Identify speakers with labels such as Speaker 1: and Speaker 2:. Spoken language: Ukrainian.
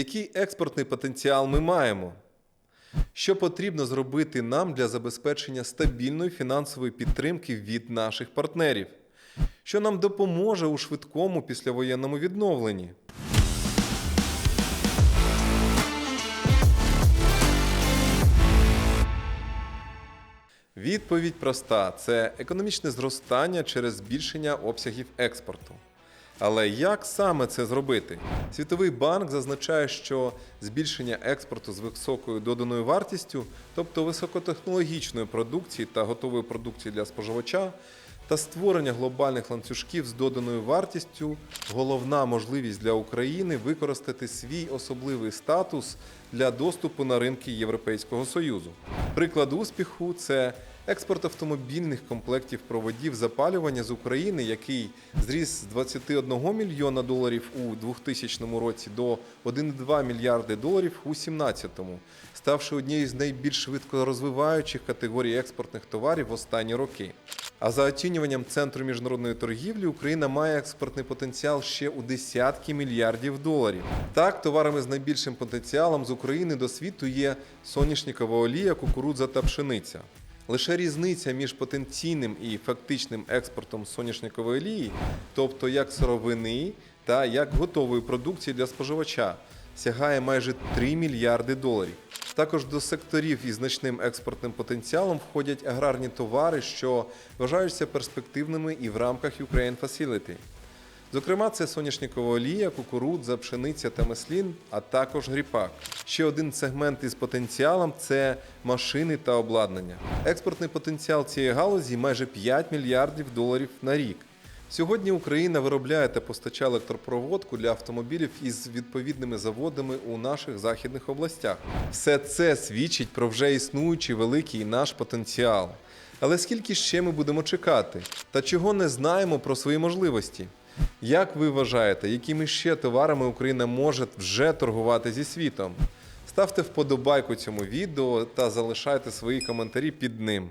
Speaker 1: Який експортний потенціал ми маємо? Що потрібно зробити нам для забезпечення стабільної фінансової підтримки від наших партнерів? Що нам допоможе у швидкому післявоєнному відновленні? Відповідь проста: це економічне зростання через збільшення обсягів експорту. Але як саме це зробити? Світовий банк зазначає, що збільшення експорту з високою доданою вартістю, тобто високотехнологічної продукції та готової продукції для споживача, та створення глобальних ланцюжків з доданою вартістю головна можливість для України використати свій особливий статус для доступу на ринки Європейського Союзу. Приклад успіху це експорт автомобільних комплектів проводів запалювання з України, який зріс з 21 мільйона доларів у 2000 році до 1,2 мільярди доларів у 2017, ставши однією з найбільш швидко розвиваючих категорій експортних товарів в останні роки. А за оцінюванням Центру міжнародної торгівлі, Україна має експортний потенціал ще у десятки мільярдів доларів. Так, товарами з найбільшим потенціалом з України до світу є соняшникова олія, кукурудза та пшениця. Лише різниця між потенційним і фактичним експортом соняшникової олії, тобто як сировини та як готової продукції для споживача, сягає майже 3 мільярди доларів. Також до секторів із значним експортним потенціалом входять аграрні товари, що вважаються перспективними і в рамках Ukraine Facility. Зокрема, це соняшникова олія, кукурудза, пшениця та маслін, а також гріпак. Ще один сегмент із потенціалом це машини та обладнання. Експортний потенціал цієї галузі майже 5 мільярдів доларів на рік. Сьогодні Україна виробляє та постачає електропроводку для автомобілів із відповідними заводами у наших західних областях. Все це свідчить про вже існуючий великий наш потенціал. Але скільки ще ми будемо чекати? Та чого не знаємо про свої можливості? Як ви вважаєте, якими ще товарами Україна може вже торгувати зі світом? Ставте вподобайку цьому відео та залишайте свої коментарі під ним.